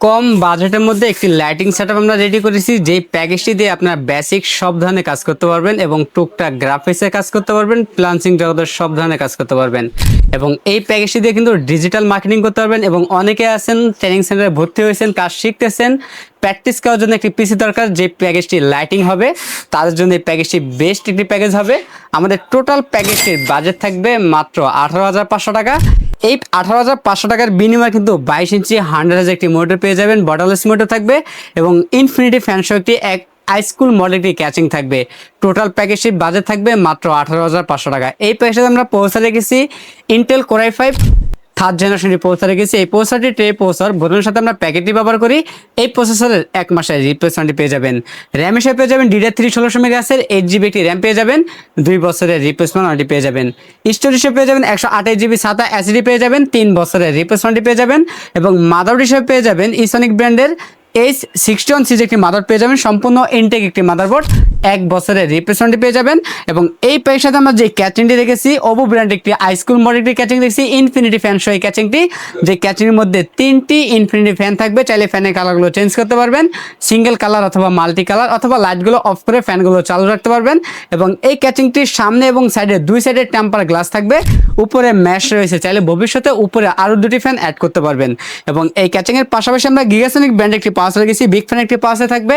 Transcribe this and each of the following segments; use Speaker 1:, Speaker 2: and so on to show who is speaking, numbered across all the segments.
Speaker 1: কম বাজেটের মধ্যে একটি লাইটিং সেটআপ আমরা রেডি করেছি, যেই প্যাকেজটি দিয়ে আপনারা বেসিক সব ধরনের কাজ করতে পারবেন এবং টুকটাক গ্রাফিক্সে কাজ করতে পারবেন প্লান্সিং জগতের সব ধরনের কাজ করতে পারবেন। এবং এই প্যাকেজটি দিয়ে কিন্তু ডিজিটাল মার্কেটিং করতে পারবেন এবং অনেকে আছেন ট্রেনিং সেন্টারে ভর্তি হয়েছেন, কাজ শিখতেছেন প্র্যাকটিস করার জন্য একটি পিসি দরকার, যে প্যাকেজটি লাইটিং হবে, তাদের জন্য এই প্যাকেজটি বেস্ট একটি প্যাকেজ হবে। আমাদের টোটাল প্যাকেজটির বাজেট থাকবে মাত্র আঠারো হাজার পাঁচশো টাকা। এই আঠারো হাজার পাঁচশো টাকার বিনিময়ে কিন্তু বাইশ ইঞ্চি হান্ড্রেড হাজার একটি মোটর পেয়ে যাবেন বর্ডারলেস মোটর থাকবে এবং ইনফিনিটি একটি এক হাইস্কুল মডেল একটি ক্যাচিং থাকবে। টোটাল প্যাকেজটির বাজেট থাকবে মাত্র আঠারো হাজার পাঁচশো টাকা। এই প্যাকেজে আমরা পৌঁছে রেখেছি Intel core i five third জেনারেশনের প্রসেসর রেখেছি এই প্রসেসরটি ট্রে প্রসেসর বোতলের সাথে আমরা প্যাকেটটি ব্যবহার করি। এই প্রসেসরের এক মাসের রিপ্লেসমেন্টটি পেয়ে যাবেন। র্যাম হিসেবে পেয়ে যাবেন ডিডার থ্রি ষোলোশো মেগাসের এইট জিবি একটি র্যাম পেয়ে যাবেন। দুই বছরের রিপ্লেসমেন্ট পেয়ে যাবেন। স্টোরেজ হিসেবে পেয়ে যাবেন একশো আঠাশ জিবি সাতা এসডি পেয়ে যাবেন। তিন বছরের রিপ্লেসমেন্টটি পেয়ে যাবেন। এবং মাদার হিসেবে পেয়ে যাবেন ইসনিক ব্র্যান্ডের এইচ সিক্সটি ওয়ান সিজ একটি মাদার পেয়ে যাবেন। সম্পূর্ণ ইনটেক একটি মাদারবোর্ড এক বছরের রিপ্লেসমেন্টটি পেয়ে যাবেন এবং এই প্যাকের সাথে আমরা যে ক্যাচিংটি দেখেছি ওবো ব্র্যান্ড একটি আইস্কুল মডেল একটি ক্যাচিং দেখছি ইনফিনিটি ফ্যান সহ এই ক্যাচিংটি যে ক্যাচিংয়ের মধ্যে তিনটি ইনফিনিটি ফ্যান থাকবে, চাইলে ফ্যানের কালারগুলো চেঞ্জ করতে পারবেন। সিঙ্গেল কালার অথবা মাল্টি কালার অথবা লাইটগুলো অফ করে ফ্যানগুলো চালু রাখতে পারবেন এবং এই ক্যাচিংটির সামনে এবং সাইডে দুই সাইডে টেম্পার গ্লাস থাকবে। উপরে ম্যাশ রয়েছে, চাইলে ভবিষ্যতে উপরে আরও দুটি ফ্যান অ্যাড করতে পারবেন। এবং এই ক্যাচিংয়ের পাশাপাশি আমরা গিগাসনিক ব্র্যান্ড একটি পাস রেখেছি বিগ ফ্যান একটি পাশে থাকবে,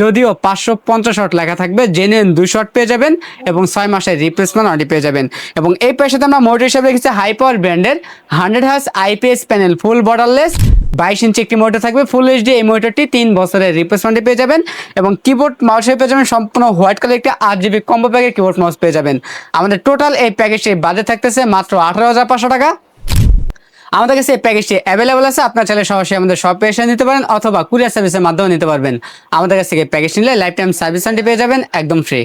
Speaker 1: যদিও পাঁচশো পঞ্চাশ লেখা থাকবে, জেনে দুই শট পেয়ে যাবেন এবং ছয় মাসের রিপ্লেসমেন্ট ওয়ারেন্টি পেয়ে যাবেন। এবং এই পেশাতে আমরা মোটর হিসাবে রেখেছি হাই পাওয়ার ব্র্যান্ডের hundred hertz IPS panel full borderless বাইশ ইঞ্চি একটি মোটর থাকবে ফুল এইচডি এই মোটরটি তিন বছরের রিপ্লেসমেন্টে পেয়ে যাবেন এবং কিবোর্ড মাউস পেয়ে যাবেন, সম্পূর্ণ হোয়াইট কালার একটি আট জিবি কম্বো প্যাকের কিবোর্ড মাউস পেয়ে যাবেন। আমাদের টোটাল এই প্যাকেজটি বাজেট থাকতেছে মাত্র আঠারো হাজার পাঁচশো টাকা। আমাদের কাছে এই প্যাকেজটি অ্যাভেলেবল আছে। আপনার চাইলে সরাসরি আমাদের শপে এসে নিতে পারেন অথবা কুরিয়ার সার্ভিসের মাধ্যমে নিতে পারবেন। আমাদের কাছ থেকে প্যাকেজ নিলে লাইফ টাইম সার্ভিস পেয়ে যাবেন, একদম ফ্রি